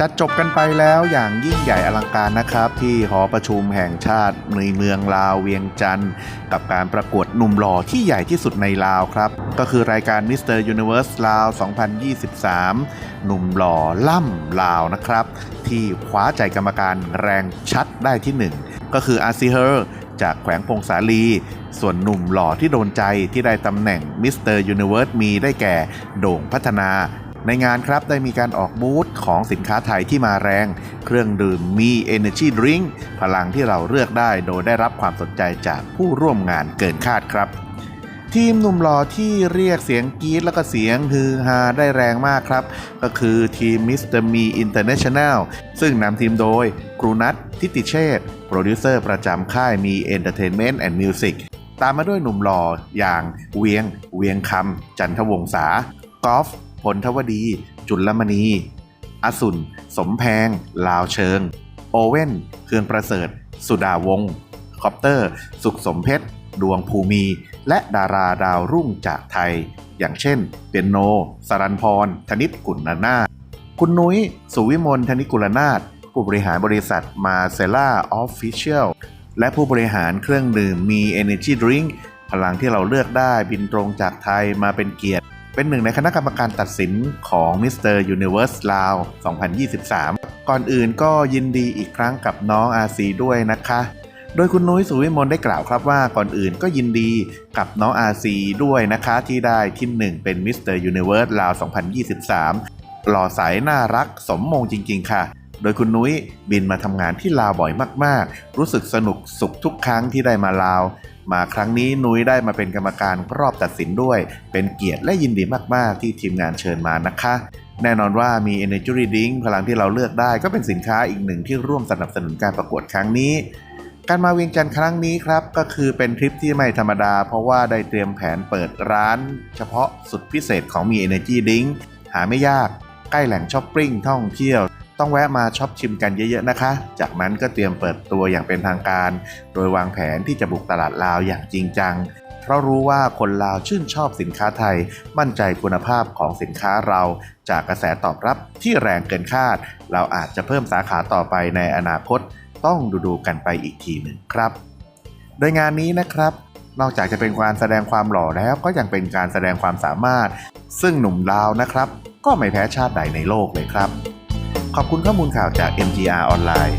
จัดจบกันไปแล้วอย่างยิ่งใหญ่อลังการนะครับ ที่หอประชุมแห่งชาติในเมืองลาวเวียงจันทร์กับการประกวดหนุ่มหล่อที่ใหญ่ที่สุดในลาวครับ ก็คือรายการ Mr. Universe ลาว 2023 หนุ่มหล่อล่ำลาวนะครับ ที่คว้าใจกรรมการแรงชัดได้ที่หนึ่งก็คืออาซีเฮอร์จากแขวงพงสาลี ส่วนหนุ่มหล่อที่โดนใจที่ได้ตำแหน่ง Mr. Universe มีได้แก่ โด่งพัฒนา ในงานครับได้มีการออกบูธของสินค้าไทยที่มาแรง เครื่องดื่มมี Energy Drink พลังที่เราเลือกได้โดยได้รับความสนใจจากผู้ร่วมงานเกินคาดครับ ทีมหนุ่มหล่อที่เรียกเสียงกรี๊ดแล้วก็เสียงฮือฮาได้แรงมากครับ ก็คือทีม Mr. Me International ซึ่งนำทีมโดยครูนัททิติเชษโปรดิวเซอร์ประจำค่ายมี Entertainment and Music ตามมาด้วยหนุ่มหล่ออย่างเวียง เวียงคำจันทวงศากอล์ฟ พลทวดี จุลมณี อสุน สมแพง ลาวเชิง โอเว่น เครื่องประเสริฐ สุดาวงศ์คอปเตอร์ สุขสมเพชร ดวงภูมิ และดาราดาวรุ่งจากไทย อย่างเช่น เปียโน สรันพร ธนิตกุลนาถคุณนุ้ย สุวิมล ธนิกุลนาถผู้บริหารบริษัทมาเซล่าออฟฟิเชียลและผู้บริหารเครื่องดื่มมี Energy Drink พลังที่เราเลือกได้บินตรงจากไทยมาเป็นเกียรติ เป็นหนึ่งในคณะกรรมการตัดสินของ Mr. Universe ลาว2023 ก่อนอื่นก็ยินดีอีกครั้งกับน้องอาซีด้วยนะคะ โดยคุณนุ้ยสุวิมลได้กล่าวครับว่าก่อนอื่นก็ยินดีกับน้องอาซีด้วยนะคะที่ได้ที่หนึ่งเป็น Mr. Universe ลาว2023 หล่อใสน่ารักสมมงจริง ๆ ค่ะ โดยคุณนุ้ยบินมาทำงานที่ลาวบ่อยมาก ๆ รู้สึกสนุกสุขทุกครั้งที่ได้มาลาว มาครั้งนี้นุ้ยได้มาเป็นกรรมการรอบตัดสินด้วย เป็นเกียรติและยินดีมาก ๆ ที่ทีมงานเชิญมานะคะ แน่นอนว่ามี Energy Drink พลังที่เราเลือกได้ก็เป็นสินค้าอีกหนึ่งที่ร่วมสนับสนุนการประกวดครั้งนี้การมาเวียงจันทร์ครั้งนี้ครับ ก็คือเป็นทริปที่ไม่ธรรมดา เพราะว่าได้เตรียมแผนเปิดร้าน เฉพาะสุดพิเศษของมี Energy Drink หาไม่ยาก ใกล้แหล่งช้อปปิ้งท่องเที่ยว ต้องแวะมาช็อปชิมกันเยอะๆนะคะ จากนั้นก็เตรียมเปิดตัวอย่างเป็นทางการ โดยวางแผนที่จะบุกตลาดลาวอย่างจริงจัง เพราะรู้ว่าคนลาวชื่นชอบสินค้าไทย มั่นใจคุณภาพของสินค้าเรา จากกระแสตอบรับที่แรงเกินคาด เราอาจจะเพิ่มสาขาต่อไปในอนาคต ต้องดูๆกันไปอีกทีหนึ่งครับ โดยงานนี้นะครับนอกจากจะเป็นการแสดงความหล่อแล้วก็ยังเป็นการแสดงความสามารถ ซึ่งหนุ่มลาวนะครับ ก็ไม่แพ้ชาติใดในโลกเลยครับ ขอบคุณข้อมูลข่าวจาก MGR ออนไลน์